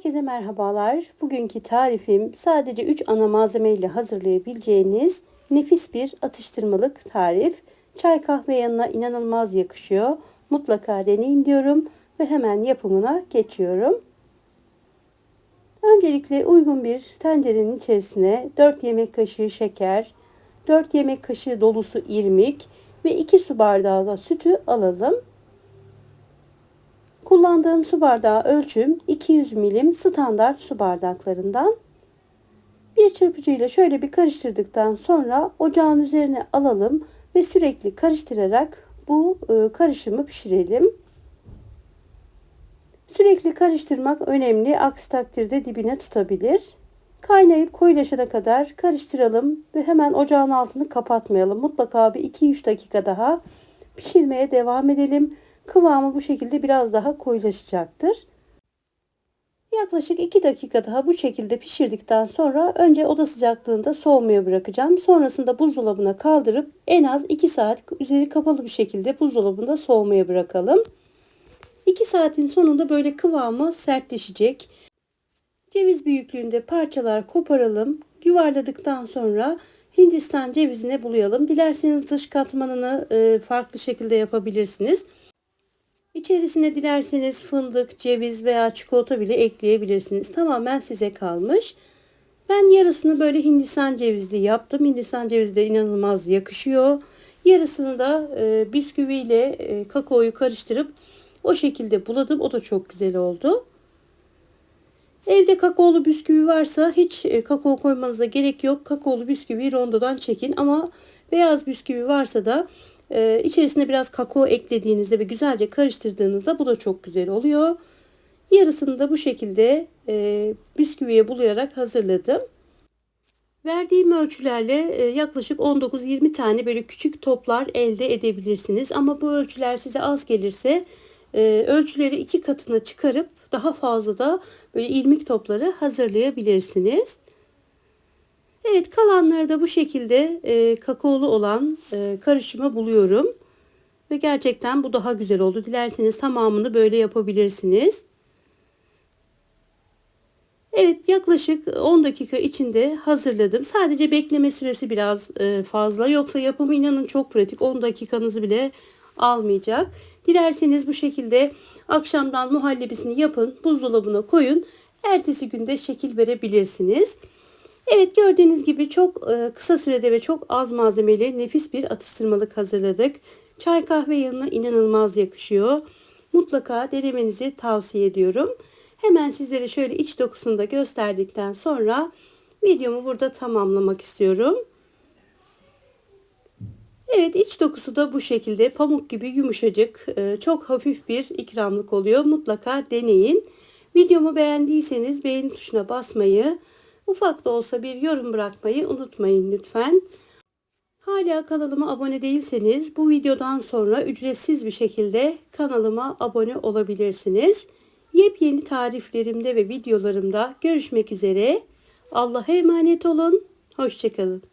Herkese merhabalar. Bugünkü tarifim sadece 3 ana malzeme ile hazırlayabileceğiniz nefis bir atıştırmalık tarif. Çay kahve yanına inanılmaz yakışıyor. Mutlaka deneyin diyorum ve hemen yapımına geçiyorum. Öncelikle uygun bir tencerenin içerisine 4 yemek kaşığı şeker, 4 yemek kaşığı dolusu irmik ve 2 su bardağı da sütü alalım. Kullandığım su bardağı ölçüm 200 milim standart su bardaklarından. Bir çırpıcıyla şöyle bir karıştırdıktan sonra ocağın üzerine alalım ve sürekli karıştırarak bu e, karışımı pişirelim. Sürekli karıştırmak önemli. Aksi takdirde dibine tutabilir. Kaynayıp koyulaşana kadar karıştıralım ve hemen ocağın altını kapatmayalım. Mutlaka bir 2-3 dakika daha pişirmeye devam edelim. Kıvamı bu şekilde biraz daha koyulaşacaktır. Yaklaşık 2 dakika daha bu şekilde pişirdikten sonra önce oda sıcaklığında soğumaya bırakacağım. Sonrasında buzdolabına kaldırıp en az 2 saat üzeri kapalı bir şekilde buzdolabında soğumaya bırakalım. 2 saatin sonunda böyle kıvamı sertleşecek. Ceviz büyüklüğünde parçalar koparalım. Yuvarladıktan sonra Hindistan cevizine bulayalım. Dilerseniz dış katmanını farklı şekilde yapabilirsiniz. İçerisine dilerseniz fındık, ceviz veya çikolata bile ekleyebilirsiniz. Tamamen size kalmış. Ben yarısını böyle Hindistan cevizli yaptım. Hindistan cevizi de inanılmaz yakışıyor. Yarısını da e, bisküviyle e, kakaoyu karıştırıp o şekilde buladım. O da çok güzel oldu. Evde kakaolu bisküvi varsa hiç e, kakao koymanıza gerek yok. Kakaolu bisküvi rondodan çekin ama beyaz bisküvi varsa da ee, içerisine biraz kakao eklediğinizde ve güzelce karıştırdığınızda bu da çok güzel oluyor. Yarısını da bu şekilde e, bisküviye bulayarak hazırladım. Verdiğim ölçülerle e, yaklaşık 19-20 tane böyle küçük toplar elde edebilirsiniz. Ama bu ölçüler size az gelirse e, ölçüleri iki katına çıkarıp daha fazla da böyle irmik topları hazırlayabilirsiniz. Evet kalanları da bu şekilde e, kakaolu olan e, karışımı buluyorum. Ve gerçekten bu daha güzel oldu. Dilerseniz tamamını böyle yapabilirsiniz. Evet yaklaşık 10 dakika içinde hazırladım. Sadece bekleme süresi biraz e, fazla. Yoksa yapımı inanın çok pratik. 10 dakikanızı bile almayacak. Dilerseniz bu şekilde akşamdan muhallebisini yapın. Buzdolabına koyun. Ertesi günde şekil verebilirsiniz. Evet gördüğünüz gibi çok e, kısa sürede ve çok az malzemeli nefis bir atıştırmalık hazırladık. Çay kahve yanına inanılmaz yakışıyor. Mutlaka denemenizi tavsiye ediyorum. Hemen sizlere şöyle iç dokusunu da gösterdikten sonra videomu burada tamamlamak istiyorum. Evet iç dokusu da bu şekilde pamuk gibi yumuşacık e, çok hafif bir ikramlık oluyor. Mutlaka deneyin. Videomu beğendiyseniz beğeni tuşuna basmayı, Ufak da olsa bir yorum bırakmayı unutmayın lütfen. Hala kanalıma abone değilseniz bu videodan sonra ücretsiz bir şekilde kanalıma abone olabilirsiniz. Yepyeni tariflerimde ve videolarımda görüşmek üzere. Allah'a emanet olun. Hoşçakalın.